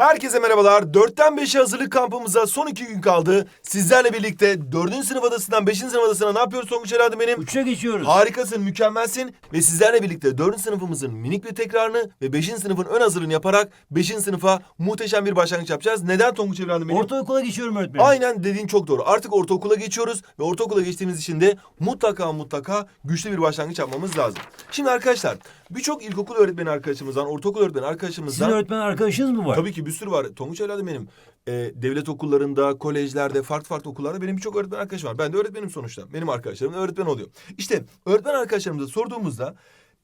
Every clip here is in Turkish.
Herkese merhabalar. 4'ten 5'e hazırlık kampımıza son 2 gün kaldı. Sizlerle birlikte 4. sınıf adasından 5. sınıf adasına ne yapıyoruz Tonguç herhalde benim? Uçuşa geçiyoruz. Harikasın, mükemmelsin ve sizlerle birlikte 4. sınıfımızın minik bir tekrarını ve 5. sınıfın ön hazırlığını yaparak 5. sınıfa muhteşem bir başlangıç yapacağız. Neden Tonguç evladım benim? Ortaokula geçiyorum öğretmenim. Aynen dediğin çok doğru. Artık ortaokula geçiyoruz ve ortaokula geçtiğimiz için de mutlaka mutlaka güçlü bir başlangıç yapmamız lazım. Şimdi arkadaşlar birçok ilkokul öğretmeni arkadaşımızdan, ortaokul öğretmeni arkadaşımızdan... Sizin öğretmen arkadaşınız mı var? Tabii ki bir sürü var. Tonguç evladım benim. Ee, devlet okullarında, kolejlerde, farklı farklı okullarda benim birçok öğretmen arkadaşım var. Ben de öğretmenim sonuçta. Benim arkadaşlarım da öğretmen oluyor. İşte öğretmen arkadaşlarımıza sorduğumuzda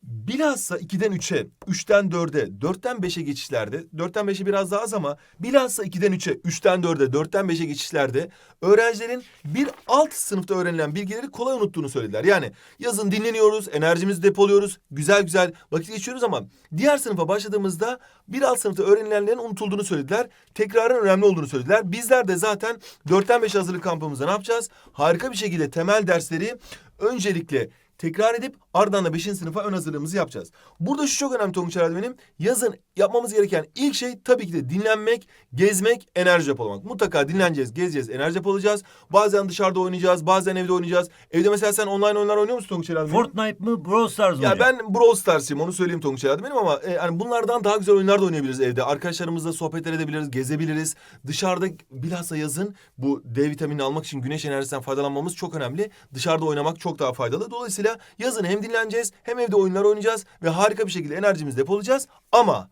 bilhassa 2'den 3'e, 3'ten 4'e, 4'ten 5'e geçişlerde, 4'ten 5'e biraz daha az ama bilhassa 2'den 3'e, 3'ten 4'e, 4'ten 5'e geçişlerde öğrencilerin bir alt sınıfta öğrenilen bilgileri kolay unuttuğunu söylediler. Yani yazın dinleniyoruz, enerjimizi depoluyoruz, güzel güzel vakit geçiriyoruz ama diğer sınıfa başladığımızda bir alt sınıfta öğrenilenlerin unutulduğunu söylediler. Tekrarın önemli olduğunu söylediler. Bizler de zaten 4'ten 5 hazırlık kampımızda ne yapacağız? Harika bir şekilde temel dersleri öncelikle tekrar edip ardından da 5. sınıfa ön hazırlığımızı yapacağız. Burada şu çok önemli Tonguç herhalde benim. Yazın yapmamız gereken ilk şey tabii ki de dinlenmek, gezmek, enerji depolamak. Mutlaka dinleneceğiz, gezeceğiz, enerji depolayacağız. Bazen dışarıda oynayacağız, bazen evde oynayacağız. Evde mesela sen online oyunlar oynuyor musun Tonguç herhalde? Fortnite mı Brawl Stars mı Ya ben Brawl Stars'ıyım onu söyleyeyim Tonguç herhalde benim ama e, yani bunlardan daha güzel oyunlar da oynayabiliriz evde. Arkadaşlarımızla sohbet edebiliriz, gezebiliriz. Dışarıda bilhassa yazın bu D vitamini almak için güneş enerjisinden faydalanmamız çok önemli. Dışarıda oynamak çok daha faydalı. Dolayısıyla yazın hem dinleneceğiz hem evde oyunlar oynayacağız ve harika bir şekilde enerjimizi depolayacağız. Ama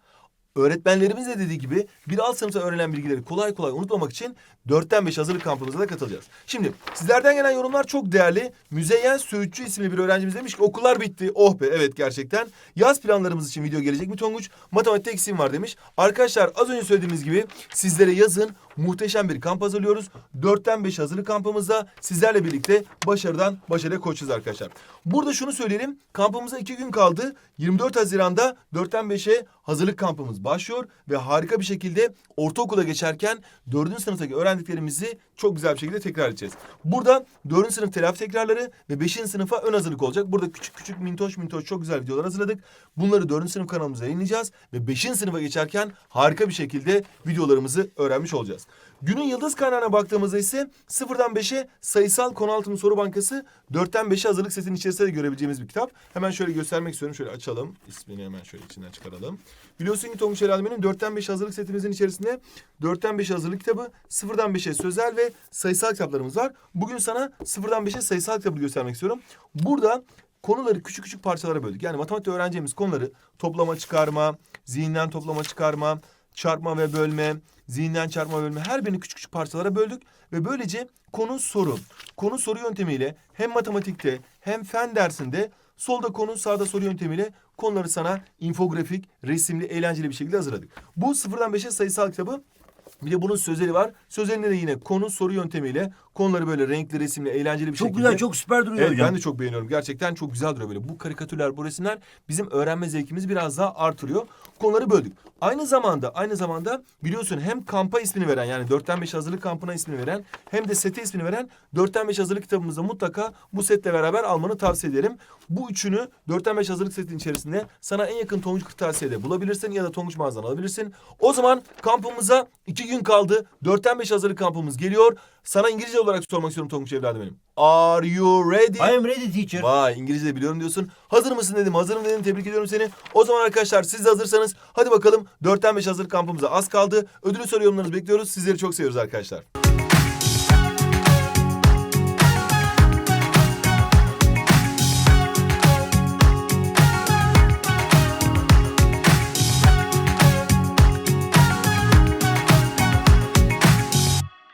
öğretmenlerimiz de dediği gibi bir alt sınıfta öğrenilen bilgileri kolay kolay unutmamak için 4'ten 5 hazırlık kampımıza da katılacağız. Şimdi sizlerden gelen yorumlar çok değerli. Müzeyyen Söğütçü isimli bir öğrencimiz demiş ki okullar bitti. Oh be evet gerçekten. Yaz planlarımız için video gelecek mi Tonguç? Matematikte eksiğim var demiş. Arkadaşlar az önce söylediğimiz gibi sizlere yazın muhteşem bir kamp hazırlıyoruz. 4'ten 5 hazırlık kampımızda sizlerle birlikte başarıdan başarıya koşacağız arkadaşlar. Burada şunu söyleyelim. Kampımıza iki gün kaldı. 24 Haziran'da 4'ten 5'e hazırlık kampımız başlıyor ve harika bir şekilde ortaokula geçerken 4. sınıftaki öğrendiklerimizi çok güzel bir şekilde tekrar edeceğiz. Burada 4. sınıf telafi tekrarları ve 5. sınıfa ön hazırlık olacak. Burada küçük küçük mintoş mintoş çok güzel videolar hazırladık. Bunları 4. sınıf kanalımıza yayınlayacağız ve 5. sınıfa geçerken harika bir şekilde videolarımızı öğrenmiş olacağız. Günün yıldız kaynağına baktığımızda ise sıfırdan 5'e sayısal konu altı soru bankası 4'ten 5'e hazırlık setinin içerisinde de görebileceğimiz bir kitap. Hemen şöyle göstermek istiyorum. Şöyle açalım. İsmini hemen şöyle içinden çıkaralım. Biliyorsun ki Tonguç Elaleme'nin 4'ten 5'e hazırlık setimizin içerisinde 4'ten 5'e hazırlık kitabı, sıfırdan 5'e sözel ve sayısal kitaplarımız var. Bugün sana sıfırdan 5'e sayısal kitabı göstermek istiyorum. Burada konuları küçük küçük parçalara böldük. Yani matematikte öğreneceğimiz konuları toplama çıkarma, zihinden toplama çıkarma, çarpma ve bölme, zihinden çarpma bölme her birini küçük küçük parçalara böldük ve böylece konu soru. Konu soru yöntemiyle hem matematikte hem fen dersinde solda konu sağda soru yöntemiyle konuları sana infografik, resimli, eğlenceli bir şekilde hazırladık. Bu sıfırdan 5'e sayısal kitabı bir de bunun sözeli var. Sözelinde de yine konu soru yöntemiyle konuları böyle renkli, resimli, eğlenceli bir çok şekilde... güzel, çok süper duruyor Evet hocam. ben de çok beğeniyorum. Gerçekten çok güzel duruyor böyle. Bu karikatürler, bu resimler bizim öğrenme zevkimizi biraz daha artırıyor. Konuları böldük. Aynı zamanda aynı zamanda biliyorsun hem kampa ismini veren yani 4'ten 5 hazırlık kampına ismini veren hem de sete ismini veren 4'ten 5 hazırlık kitabımızda mutlaka bu setle beraber almanı tavsiye ederim. Bu üçünü 4'ten 5 hazırlık setin içerisinde sana en yakın Tonguç Kırtasiye'de bulabilirsin ya da Tonguç mağazadan alabilirsin. O zaman kampımıza iki gün kaldı. 4'ten 5 hazırlık kampımız geliyor. Sana İngilizce olarak sormak istiyorum Tonguç evladım benim. Are you ready? I am ready teacher. Vay İngilizce de biliyorum diyorsun. Hazır mısın dedim. Hazırım dedim. Tebrik ediyorum seni. O zaman arkadaşlar siz de hazırsanız hadi bakalım 4'ten 5 hazırlık kampımıza az kaldı. Ödülü soru yorumlarınızı bekliyoruz. Sizleri çok seviyoruz arkadaşlar.